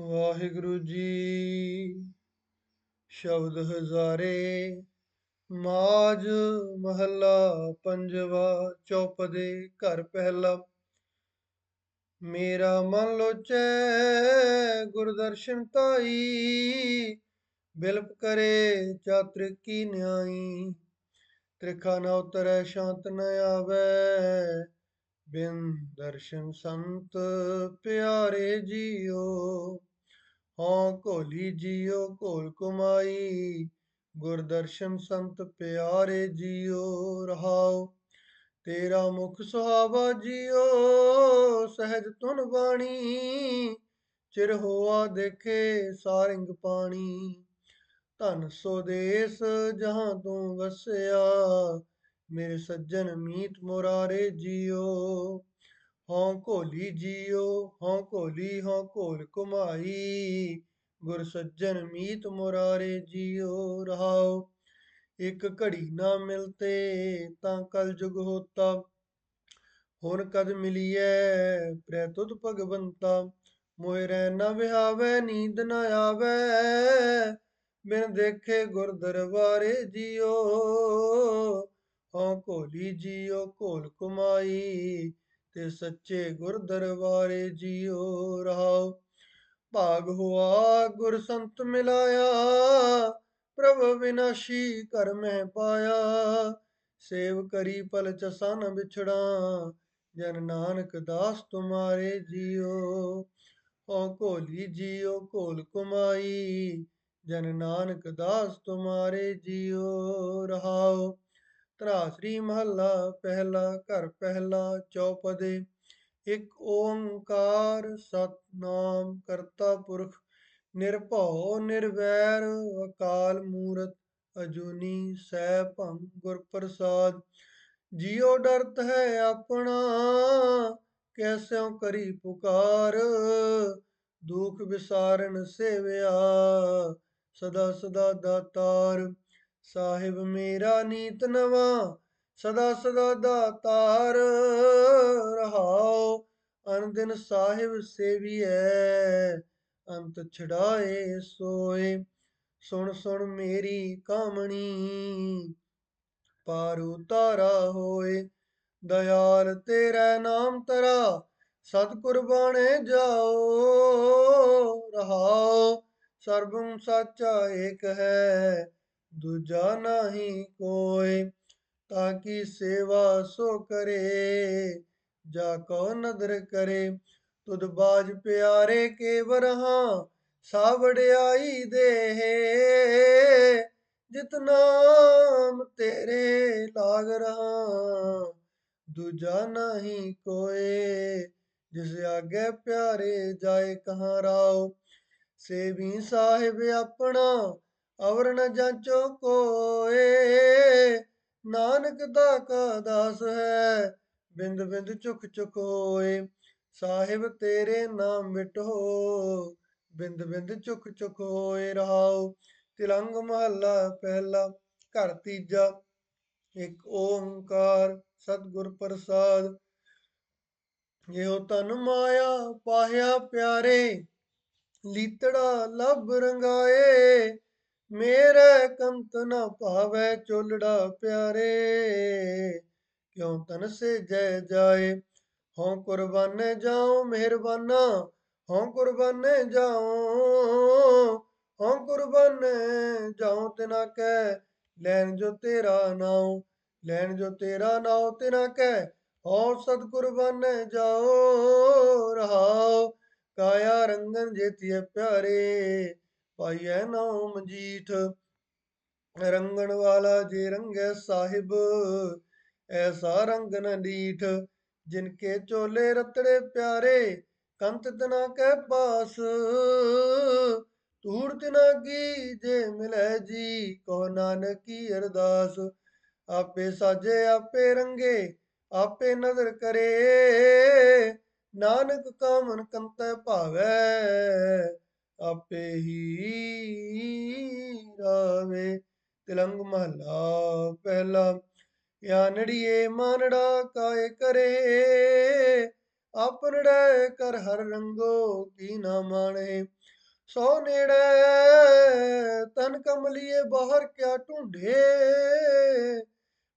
ਵਾਹਿਗੁਰੂ ਜੀ। ਸ਼ਬਦ ਹਜ਼ਾਰੇ, ਮਾਜ ਮਹੱਲਾ ਪੰਜਵਾ ਚੌਪਦੇ ਘਰ ਪਹਿਲਾ। ਮੇਰਾ ਮਨ ਲੋਚੈ, ਗੁਰਦਰਸ਼ਨ ਤਾਈ ਬਿਲਪ ਕਰੇ ਚਾਤ੍ਰਿਕ ਕੀ ਨਿਆਈ। ਤ੍ਰਿਖਾ ਨਾ ਉਤਰੈ, ਸ਼ਾਂਤ ਨ ਆਵੈ। ਬਿਨ ਦਰਸ਼ਨ ਸੰਤ ਪਿਆਰੇ ਜੀਓ। ਹਉ ਘੋਲੀ ਜੀਓ, ਘੋਲ ਕੁਮਾਈ ਗੁਰਦਰਸ਼ਨ ਸੰਤ ਪਿਆਰੇ ਜੀਓ ਰਹਾਉ ਤੇਰਾ ਮੁਖ ਸੁਹਾਵਾ ਜੀਓ, ਸਹਿਜ ਤੁਨ ਬਾਣੀ, ਚਿਰ ਹੋਆ ਦੇਖੇ ਸਾਰਿੰਗ ਪਾਣੀ। ਧਨ ਸੋ ਦੇਸ ਜਹਾਂ ਤੂੰ ਵਸਿਆ, ਮੇਰੇ ਸੱਜਣ ਮੀਤ ਮੁਰਾਰੇ ਜੀਓ। ਹਉ ਘੋਲੀ ਜੀਓ, ਹਉ ਘੋਲੀ, ਹਉ ਘੋਲ ਕੁਮਾਈ ਗੁਰ ਸੱਜਣ ਮੀਤ ਮੁਰਾਰੇ ਜੀਓ ਰਹਾਉ। ਇੱਕ ਘੜੀ ਨਾ ਮਿਲਤੇ ਤਾਂ ਕਲ ਜੁਗ ਹੋਤਾ। ਹੁਣ ਕਦ ਮਿਲੀਐ ਪ੍ਰੈ ਤੁਧ ਭਗਵੰਤਾ। ਮੋਹਿ ਰਹਿ ਨ ਵਿਹਾਵੈ, ਨੀਂਦ ਨਾ ਆਵੈ। ਬਿਨ ਦੇਖੇ ਗੁਰ ਦਰਬਾਰੇ ਜੀਓ। ਹਉ ਘੋਲੀ ਜੀਓ, ਘੋਲ ਕੁਮਾਈ ਤੇ ਸੱਚੇ ਗੁਰ ਦਰਬਾਰੇ ਜੀਓ ਰਹਾਉ ਭਾਗ ਹੁਆ, ਗੁਰ ਸੰਤ ਮਿਲਾਇਆ, ਪ੍ਰਭ ਵਿਨਾਸ਼ੀ ਕਰ ਮੈਂ ਪਾਇਆ। ਸੇਵ ਕਰੀ ਪਲ ਚਸਾ ਨ ਵਿਛੜਾ, ਜਨ ਨਾਨਕ ਦਾਸ ਤੁਮਾਰੇ ਜੀਓ। ਹਉ ਘੋਲੀ ਜੀਓ, ਘੋਲ ਕੁਮਾਈ ਜਨ ਨਾਨਕ ਦਾਸ ਤੁਮਾਰੇ ਜੀਓ ਰਹਾਉ ਤਰਾਸਰੀ ਮਹੱਲਾ ਪਹਿਲਾ, ਘਰ ਪਹਿਲਾ, ਚੌਪਦੇ। ਇੱਕ ਓੰਕਾਰ ਸਤਨਾਮ ਕਰਤਾ ਪੁਰਖ, ਨਿਰਭਉ ਨਿਰਵੈਰ ਅਕਾਲ ਮੂਰਤ, ਅਜੂਨੀ ਸੈ ਭੰ ਗੁਰ ਪ੍ਰਸਾਦ। ਜਿਉ ਡਰਤ ਹੈ ਆਪਣਾ ਕੈਸਿਉ ਕਰੀ ਪੁਕਾਰ। ਦੁਖ ਵਿਸਾਰਨ ਸੇਵਿਆ, ਸਦਾ ਸਦਾ ਦਾਤਾਰ ਸਾਹਿਬ ਮੇਰਾ ਨੀਤ ਨਵਾ, ਸਦਾ ਸਦਾ ਦਾਤਾਰ ਰਹਾਓ ਅਨੰਦਿਨ ਸਾਹਿਬ ਸੇਵੀਐ, ਅੰਤ ਛਡਾਏ ਸੋਏ। ਸੁਣ ਸੁਣ ਮੇਰੀ ਕਾਮਣੀ, ਪਾਰ ਉਤਾਰਾ ਹੋਏ। ਦਇਆਲ ਤੇਰਾ ਨਾਮ ਤਰਾ ਸਤਿਗੁਰ ਬਾਣੇ ਜਾਓ ਰਹਾਓ ਸਰਬੰ ਸੱਚਾ ਏਕ ਹੈ ਦੂਜਾ ਨਹੀਂ ਕੋਏ ਤਾਂ ਕੀ ਸੇਵਾ ਸੋ ਕਰੇ, ਜਾ ਕੋ ਨਦਰ ਕਰੇ। ਤੁਧ ਬਾਜ ਪਿਆਰੇ ਕੇ ਵਰਹਾ ਸਾ ਦੇ ਜਿਤ ਨਾਮ ਤੇਰੇ ਲਾਗ ਰਹਾ। ਦੂਜਾ ਨਹੀਂ ਕੋਏ ਜਿਸ ਆਗੇ ਪਿਆਰੇ ਜਾਏ ਕਹਾਂ ਰਾਓ। ਸੇਵੀ ਸਾਹਿਬ ਆਪਣਾ ਅਵਰ ਨ ਜਾਂਚੋ ਕੋਏ, ਨਾਨਕ ਦਾ ਕਾ ਦਾਸ ਹੈ, ਬਿੰਦ ਬਿੰਦ ਚੁਕ ਚੁਕੋਏ ਸਾਹਿਬ ਤੇਰੇ ਨਾਮ ਮਿਟੋ, ਬਿੰਦ ਬਿੰਦ ਚੁਕ ਚੁਕੋਏ ਰਹਾਉ, ਤਿਲੰਗ ਮਹੱਲਾ ਪਹਿਲਾ, ਘਰ ਤੀਜਾ, ਇੱਕ ਓੰਕਾਰ ਸਤਿਗੁਰ ਪ੍ਰਸਾਦ, ਇਹੋ ਤਨ ਮਾਇਆ ਪਾਹਿਆ ਪਿਆਰੇ, ਲੀਤੜਾ ਲਬ ਰੰਗਾਏ ਮੇਰੇ ਕੰਤ ਨਾ ਭਾਵੈ ਚੋਲੜਾ ਪਿਆਰੇ, ਕਿਉ ਤਨ ਸੇ ਜੈ ਜਾਏ? ਹਉ ਕੁਰਬਾਨ ਜਾਉ, ਮਿਹਰਬਾਨਾ। ਹਉ ਕੁਰਬਾਨੇ ਜਾਉ, ਹਉ ਕੁਰਬਾਨੇ ਜਾਉ ਤਿਨਾ ਕੈ ਲੈਣ ਜੋ ਤੇਰਾ ਨਾਉ, ਲੈਣ ਜੋ ਤੇਰਾ ਨਾਉ ਤਿਨਾ ਕੈ ਹਉ ਸਤ ਕੁਰਬਾਨੇ ਜਾਉ, ਰਹਾਉ, ਕਾਇਆ ਰੰਗਨ ਜੇਤੀਏ ਪਿਆਰੇ। ਭਾਈ ਐ ਨਾਉ ਮਜੀਠ ਰੰਗਣ ਵਾਲਾ ਜੇ ਰੰਗੈ ਸਾਹਿਬ, ਐਸਾ ਰੰਗ ਨ ਡੀਠ ਜਿਨ ਕੇ ਚੋਲੇ ਰਤੜੇ ਪਿਆਰੇ, ਕੰਤ ਤਨਾ ਕੈ ਪਾਸ ਤੂੜ ਤਿਨਾ ਕੀ ਜੇ ਮਿਲੈ ਜੀ ਕੋ ਨਾਨਕੀ ਅਰਦਾਸ, ਆਪੇ ਸਾਜੇ, ਆਪੇ ਰੰਗੇ, ਆਪੇ ਨਜ਼ਰ ਕਰੇ, ਨਾਨਕ ਕਾਮਨ ਕੰਤੈ ਭਾਵੈ ਆਪੇ ਹੀ ਰਾਵੇ। ਤਿਲੰਗ ਮਹਲਾ ਪਹਿਲਾ ਯਾਨੜੀਏ ਮਾਨੜਾ ਕਾਏ ਕਰੇ? ਆਪਨੜੈ ਕਰ ਹਰ ਰੰਗੋ ਕੀ ਨਾ ਮਾਣੇ? ਸੋ ਨੇੜੇ ਤਨ ਕਮਲੀਏ ਬਾਹਰ ਕਿਆ ਢੂੰਢੇ?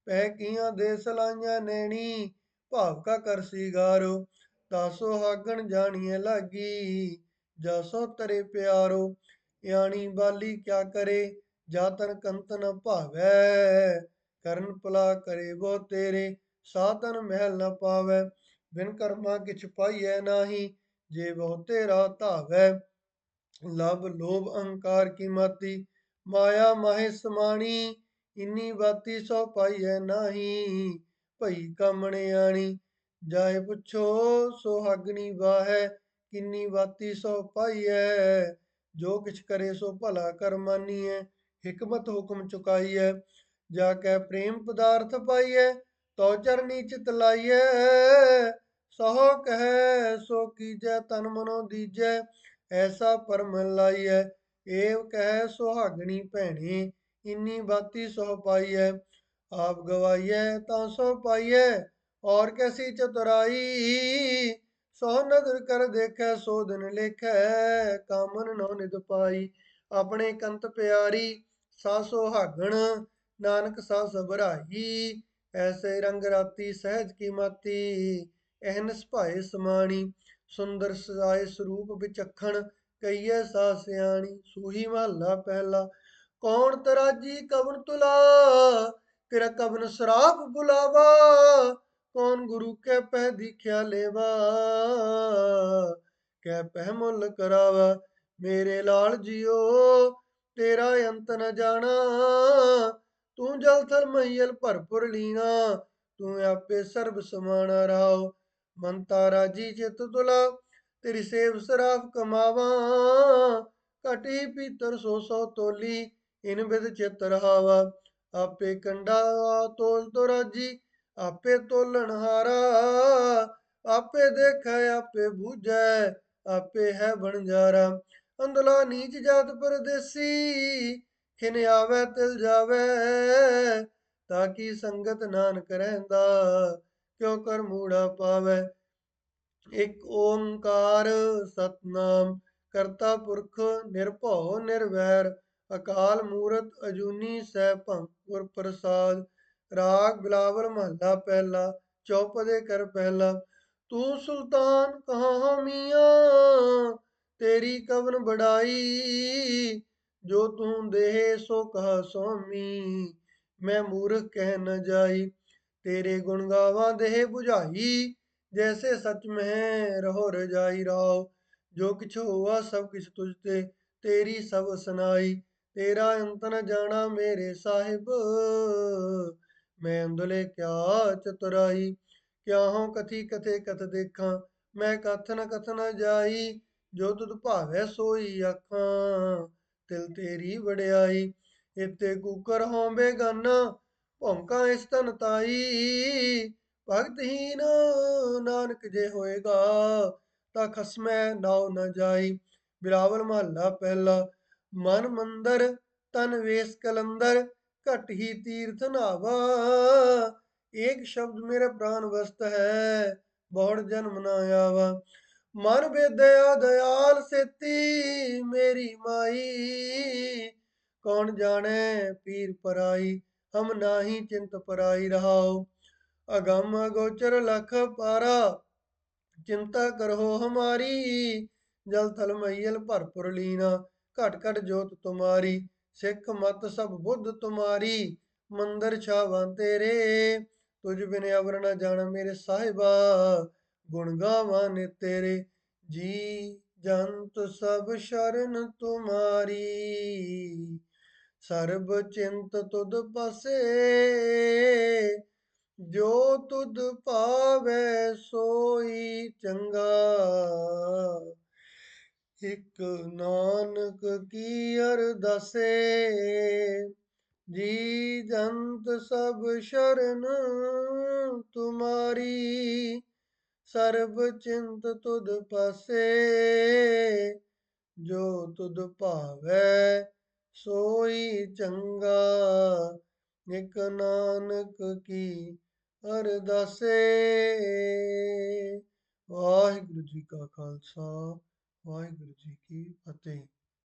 ਪੈ ਕੀਆਂ ਦੇ ਸਲਾਈਆਂ ਨੈਣੀ, ਭਾਵ ਕਾ ਕਰ ਸਿਗਾਰੋ ਤਾਸੋ ਹਾਗਣ ਜਾਣੀਏ ਲਾਗੀ। ਜਾਸੋ ਤਰੇ ਪਿਆਰੋ ਯਾਣੀ ਬਾਲੀ ਕਿਆ ਕਰੇ ਜਾਤਨ ਕੰਤਨ ਭਾਵੈ। ਕਰਨ ਪਲਾ ਕਰੇ ਬੋ ਤੇਰੇ, ਸਾਧਨ ਮਹਿਲ ਨ ਪਾਵੈ। ਬਿਨ ਕਰਮਾ ਕਿਛ ਪਾਈਐ ਨਾਹੀ, ਜੇ ਬਹੁ ਤੇਰਾ ਧਾਵੈ। ਲਬ ਲੋਭ ਅਹੰਕਾਰ ਕੀ ਮਾਤੀ, ਮਾਇਆ ਮਾਹਿ ਸਮਾਣੀ, ਇੰਨੀ ਬਾਤੀ ਸੋ ਪਾਈਐ ਨਾਹੀ। ਭਈ ਕਮਣਿਆਣੀ, ਜਾਏ ਪੁੱਛੋ ਸੁਹਾਗਣੀ ਵਾਹੈ। ਕਿੰਨੀ ਬਾਤੀ ਸੋ ਪਾਈਐ, ਜੋ ਕਿਛ ਕਰੇ ਸੋ ਭਲਾ ਕਰ ਮਾਨੀਐ, ਹਕਮਤ ਹੁਕਮ ਚੁਕਾਈਐ, ਜਾ ਕੈ ਪ੍ਰੇਮ ਪਦਾਰਥ ਪਾਈਐ ਤੋ ਚਰਨੀ ਚਿਤ ਲਾਈਐ ਸੋ ਕਹੈ ਸੋ ਕੀਜੈ ਤਨ ਮਨੋ ਦੀਜੈ, ਐਸਾ ਪਰਮ ਲਾਈਐ, ਏਵ ਕਹਿ ਸੁਹਾਗਣੀ ਭੈਣੀ, ਇੰਨੀ ਬਾਤੀ ਸੋ ਪਾਈਐ, ਆਪ ਗਵਾਈਐ ਤਾਂ ਸੋ ਪਾਈਐ, ਔਰ ਕੈਸੀ ਚਤੁਰਾਈ ਸੋ ਨਦਰ ਕਰ ਦੇਖੈ, ਸੋ ਦਿਨ ਲੇਖੈ, ਕਾਮਨ ਨੋ ਨਿਦ ਪਾਈ। ਆਪਣੇ ਕੰਤ ਪਿਆਰੀ ਸਾ ਸੁਹਾਗਣ ਨਾਨਕ ਸਾ ਸਬਰਾਈ ਐਸੇ ਰੰਗ ਰਾਤੀ ਸਹਿਜ ਕੀ ਮਾਤੀ ਭਾਏ ਸਮਾਣੀ। ਸੁੰਦਰ ਸਜਾਏ ਸਰੂਪ ਵਿਚਖਣ ਕਈਐ ਸਾ ਸਿਆਣੀ। ਸੂਹੀ ਮਹਲਾ ਪਹਿਲਾ, ਕੌਣ ਤਰਾਜੀ ਕਵਨ ਤੁਲਾ? ਤੇਰਾ ਕਵਨ ਸਰਾਪ ਬੁਲਾਵਾ। ਕੌਣ ਗੁਰੂ ਕੈ ਪਹਿ ਦੀਖਿਆ ਲੇਵਾ? ਕੈ ਪਹਿ ਮੁੱਲ ਕਰਾਵਾ, ਮੇਰੇ ਲਾਲ ਜੀਓ, ਤੇਰਾ ਅੰਤ ਨ ਜਾਣਾ। ਤੂੰ ਜਲ ਥਲ ਮਈਲ ਭਰਪੁਰ ਲੀਨਾ ਤੂੰ ਆਪੇ ਸਰਬ ਸਮਾਣਾ ਰਾਓ। ਮਨ ਤਾਰਾ ਜੀ ਚਿਤ ਤੁਲਾ, ਤੇਰੀ ਸੇਵ ਸਰਾਫ ਕਮਾਵਾ। ਘਟੀ ਪੀਤਰ ਸੋ ਸੋ ਤੋਲੀ, ਇਨ ਬਿਦ ਚਿਤ ਰਹਾਵਾ। ਆਪੇ ਕੰਡਾ ਤੋਲ ਤੋ ਰਾਜੀ ਆਪੇ ਤੋਲਣ ਹਾਰਾ, ਆਪੇ ਦੇਖੈ, ਆਪੇ ਬੂਝੈ, ਆਪੇ ਹੈ ਬਣਜਾਰਾ ਅੰਦਲਾ ਨੀਚ ਜਾਤ ਪਰਦੇਸੀ, ਖਿਨ ਆਵੇ, ਤਿਲ ਜਾਵੇ, ਤਾਂ ਕੀ ਸੰਗਤ ਨਾਨਕ ਰਹਿੰਦਾ, ਕਿਉ ਕਰ ਮੂੜਾ ਪਾਵੇ? ਇੱਕ ਓੰਕਾਰ ਸਤਨਾਮ, ਕਰਤਾ ਪੁਰਖ ਨਿਰਭਉ ਨਿਰਵੈਰ, ਅਕਾਲ ਮੂਰਤ ਅਜੂਨੀ ਸੈਭੰ ਗੁਰ ਪ੍ਰਸਾਦ ਰਾਗ ਬਿਲਾਵਲ ਮਹੱਲਾ ਪਹਿਲਾ ਚੌਪਦੇ ਕਰ ਪਹਿਲਾ, ਤੂੰ ਸੁਲਤਾਨ ਕਹਾ ਮੀਆਂ, ਤੇਰੀ ਕਵਨ ਬੜਾਈ ਜੋ ਤੂੰ ਦੇਹ ਸੋ ਕਹ ਸੋਮੀ, ਮੈਂ ਮੂਰਖ ਕਹਿ ਨ ਜਾਈ, ਤੇਰੇ ਗੁਣ ਗਾਵਾਂ ਦੇਹ 부ਝਾਈ ਜੈਸੇ ਸਚ ਮਹਿ ਰਹੋ ਰਜਾਈ, ਰਾਓ, ਜੋ ਕਿਛ ਹੋਆ ਸਭ ਕਿਛ ਤੁਝ ਤੇ, ਤੇਰੀ ਸਭ ਸੁਨਾਈ ਤੇਰਾ ਅੰਤ ਨ ਜਾਣਾ ਮੇਰੇ ਸਾਹਿਬ ਮੈਂ ਅੰਦਲੇ ਕਿਆ ਚਤੁਰਾਈ ਕਿਆ ਹੋ ਕਥੀ ਕਥੇ ਕਥ ਦੇਖਾਂ, ਮੈਂ ਕਥ ਨ ਕਥ ਨ ਜਾਈ, ਜੋ ਤੁਧ ਭਾਵੈ ਸੋਈ ਆਖਾਂ, ਤਿਲ ਤੇਰੀ ਵਡਿਆਈ ਇਤੇ ਕੂਕਰ ਹੋਂ ਬੇਗਾਨਾ ਭੌਂਕਾ ਇਸ ਤਨ ਤਾਈ ਭਗਤਹੀਨ ਨਾਨਕ ਜੇ ਹੋਏਗਾ, ਤਾਂ ਖਸਮੈ ਨਾਉ ਨ ਜਾਈ, ਬਿਰਾਵਲ ਮਹੱਲਾ ਪਹਿਲਾ, ਮਨ ਮੰਦਰ, ਤਨ ਵੇਸ ਕਲੰਦਰ ਘਟ ਹੀ ਤੀਰਥ ਨਾਵਾ। ਏਕ ਸ਼ਬਦ ਮੇਰਾ ਪ੍ਰਾਨ ਵਸਤ ਹੈ, ਬਹੁੜ ਜਨਮ ਨਾ ਆਵਾ। ਮਨ ਬੇਦਿਆ ਦਇਆਲ ਸੇਤੀ, ਮੇਰੀ ਮਾਈ। ਕੌਣ ਜਾਣੇ ਪੀਰ ਪਰਾਈ, ਹਮ ਨਾਹੀ ਚਿੰਤ ਪਰਾਈ ਰਹਾਓ ਅਗੰਮ ਅਗੋਚਰ ਲਖ ਪਾਰਾ, ਚਿੰਤਾ ਕਰੋ ਹਮਾਰੀ। ਜਲ ਥਲ ਮਈਲ ਭਰਪੁਰ ਲੀਨਾ, ਘਟ ਘਟ ਜੋਤ ਤੁਮਾਰੀ। ਸਿੱਖ ਮਤ ਸਭ ਬੁੱਧ ਤੁਮਾਰੀ, ਮੰਦਰ ਛਾਵਾਂ ਤੇਰੇ। ਤੁਝ ਬਿਨ ਅਵਰ ਨ ਜਾਣ ਮੇਰੇ ਸਾਹਿਬਾ, ਗੁਣ ਗਾਵਾਂ ਨੇ ਤੇਰੇ। ਜੀ ਜੰਤ ਸਭ ਸ਼ਰਨ ਤੁਮਾਰੀ, ਸਰਬ ਚਿੰਤ ਤੁਧ ਪਸੇ। ਜੋ ਤੁਧ ਭਾਵੈ ਸੋਈ ਚੰਗਾ। ਇਕ ਨਾਨਕ ਕੀ ਅਰਦਾਸੇ ਜੀ ਜੰਤ ਸਭ ਸ਼ਰਨ ਤੁਮਾਰੀ, ਸਰਬ ਚਿੰਤ ਤੁਧ ਪਾਸੇ। ਜੋ ਤੁਧ ਭਾਵੈ, ਸੋਈ ਚੰਗਾ। ਇਕ ਨਾਨਕ ਕੀ ਅਰਦਾਸੇ ਵਾਹਿਗੁਰੂ ਜੀ ਕਾ ਖਾਲਸਾ। ਵਾਹਿਗੁਰੂ ਜੀ ਕੀ ਫਤਿਹ